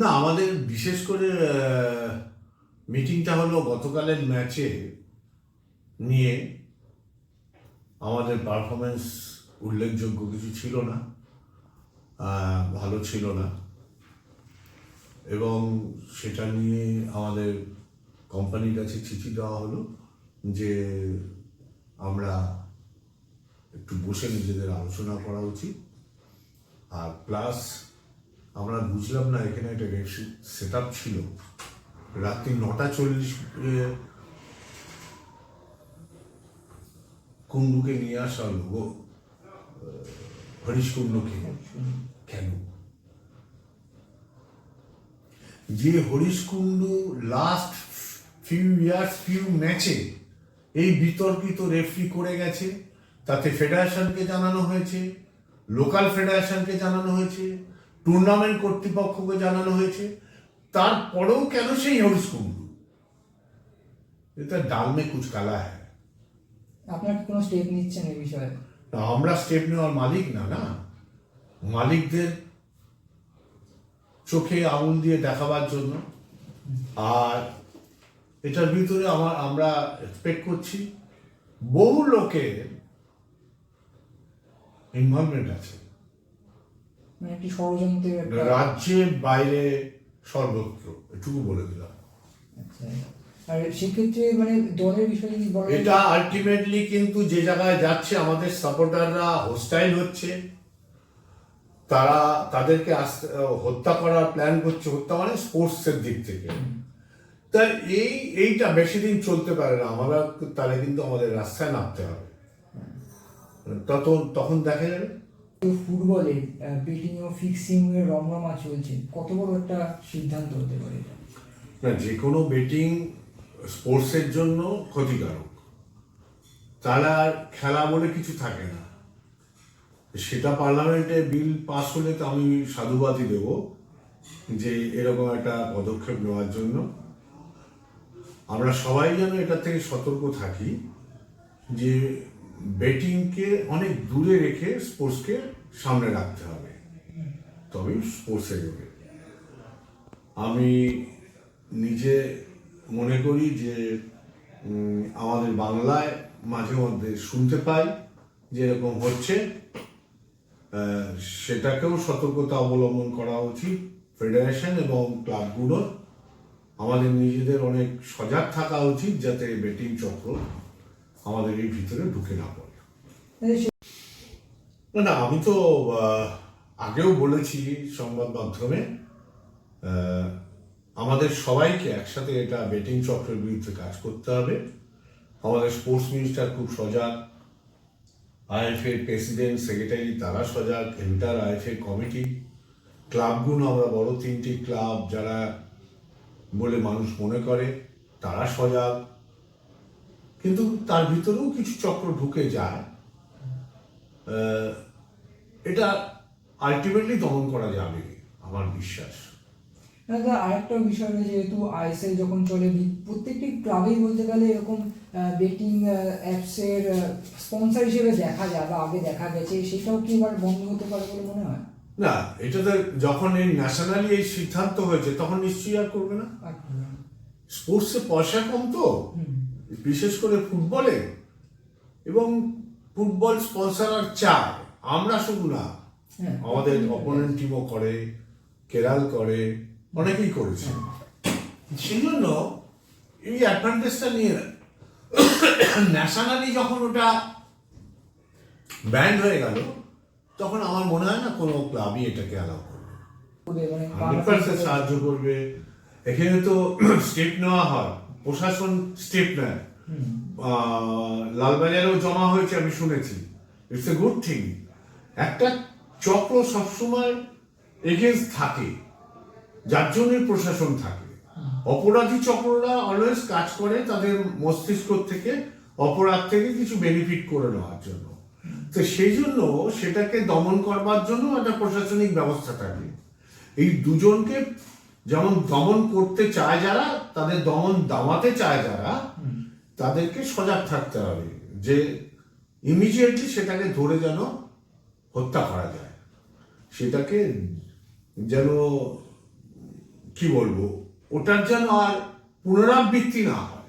না, আমাদের বিশেষ করে মিটিংটা হলো গতকালের ম্যাচে নিয়ে আমাদের পারফরমেন্স উল্লেখযোগ্য কিছু ছিল না ভালো ছিল না। এবং সেটা নিয়ে আমাদের কোম্পানির কাছে চিঠি দেওয়া হলো যে আমরা একটু বসে নিজেদের আলোচনা করা উচিত। আর প্লাস আমরা বুঝলাম না, এখানে একটা সেট আপ ছিল। রাত্রি নটা চল্লিশ কুণ্ডুকে নিয়ে আসা গো হরিশ কুণ্ডুকে। কেন? যে Harish Kundu last few years few ম্যাচে এই বিতর্কিত রেফারি করে গেছে, তাতে ফেডারেশনকে জানানো হয়েছে লোকাল ফেডারেশনকে জানানো হয়েছে টুর্নামেন্ট কর্তৃপক্ষকে জানানো হয়েছে। তারপরেও কেন সেই হরিশ কুণ্ডু এটা ডালমে কুচ কালা হ্যায়। আপনার কি কোনো স্টেপ নিচ্ছেন এই বিষয়ে? না, আমরা স্টেপ নেওয়ার মালিক না না। মালিকদের চোখে আঙুল দিয়ে দেখাবার জন্য। আর এটার ভিতরে আমার আমরা এক্সপেক্ট করছি বহু লোকের ইনভলভমেন্ট আছে। মানে একটি ষড়যন্ত্রের একটা রাজ্যের বাইরে সর্বত্র এটুকু বলে দিলাম। আচ্ছা। আর সেক্ষেত্রে মানে দলের বিষয়ে যদি বলেন এটা আলটিমেটলি কিন্তু যে জায়গায় যাচ্ছে আমাদের সাপোর্টাররা হোস্টাইল হচ্ছে। তারা তাদেরকে হত্যা করার প্ল্যান করছে হত্যা মানে স্পোর্টসের দিক থেকে। তাই এই এইটা বেশি দিন চলতে পারে না। আমরা তাহলে কিন্তু আমাদের রাস্তায় নামতে হবে। তখন তখন দেখা যাবে। ফুটবলে বেটিং ও ফিক্সিং এর রমরমা চলছে। কত বড় একটা সিদ্ধান্ত হতে পারে এটা? না যে কোনো বেটিং স্পোর্টসের জন্য ক্ষতিকারক। আর খেলা বলে কিছু থাকে না। সেটা পার্লামেন্টে বিল পাস হলে তো আমি সাধুবাদই দেব যে এরকম একটা পদক্ষেপ নেওয়ার জন্য। আমরা সবাই যেন এটা থেকে সতর্ক থাকি যে বেটিংকে অনেক দূরে রেখে স্পোর্টসকে সামনে রাখতে হবে। তবেই স্পোর্টস এগোবে। আমি নিজে মনে করি যে আমাদের বাংলায় মাঝে মধ্যে শুনতে পাই যে এরকম হচ্ছে সেটাকেও সতর্কতা অবলম্বন করা উচিত। ফেডারেশন এবং ক্লাবগুলোর আমাদের নিজেদের অনেক সজাগ থাকা উচিত যাতে বেটিং চক্র আমাদের এই ভিতরে ঢুকে না পড়ে। না না আমি তো আগেও বলেছি সংবাদ মাধ্যমে আমাদের সবাইকে একসাথে এটা বেটিং চক্রের বিরুদ্ধে কাজ করতে হবে। আমাদের স্পোর্টস মিনিস্টার খুব সজাগ আইএফএ প্রেসিডেন্ট সেক্রেটারি তারা সজাগ এন্টার আইএফএ কমিটি ক্লাবগুলো আমরা বড় তিনটি ক্লাব যারা বলে মানুষ মনে করে তারা সজাগ। কিন্তু তার ভিতরেও কিছু চক্র ঢুকে যায়। এটা আলটিমেটলি দমন করা যাবে আমার বিশ্বাস। দাদা আরেকটা বিষয় রয়েছে যেহেতু আইএসএল যখন চলে প্রত্যেকটি ক্লাবেই বলতে গেলে এরকম বেটিং অ্যাপসের স্পন্সর হিসেবে দেখা যায় বা আগে দেখা গেছে সেটাও কি এবার বন্ধ হতে পারে বলে মনে হয়? না এটাতে যখন এই ন্যাশনালি এই সিদ্ধান্ত হয়েছে তখন নিশ্চয়ই আর করবে না। স্পোর্টসে পয়সা কম তো। বিশেষ করে ফুটবলে এবং ফুটবল স্পন্সর আর চায় আমরা শুধু না হ্যাঁ। আমাদের অপোনেন্ট টিমও করে কেরাল করে অনেকেই করেছে। সেই জন্য এই অ্যাডভান্টেজটা নিয়ে ন্যাশনালি যখন ওটা ব্যান্ড হয়ে গেল তখন আমার মনে হয় না কোনো ক্লাবই এটাকে অ্যালাউ করবে। মানে সাহায্য করবে। এখানে তো স্টেপ নেওয়া হয়। প্রশাসন স্টেপ নেয়। লালবাজারেও জমা হয়েছে আমি শুনেছি। ইটস এ গুড থিং একটা চক্র সবসময় এগেন্স্ট থাকে যার জন্যই প্রশাসন থাকে। অপরাধী চক্ররা অলওয়েজ কাজ করে তাদের মস্তিষ্ক থেকে অপরাধ থেকে কিছু বেনিফিট করে নেওয়ার জন্য। তো সেই জন্য সেটাকে দমন করবার জন্য একটা প্রশাসনিক ব্যবস্থা থাকে। এই দুজনকে যেমন দমন করতে চায় যারা তাদের দমন দামাতে চায় যারা তাদেরকে সজাগ থাকতে হবে যে ইমিডিয়েটলি সেটাকে ধরে যেন হত্যা করা যায়। সেটাকে যেন কি বলব ওটার যেন আর পুনরাবৃত্তি না হয়।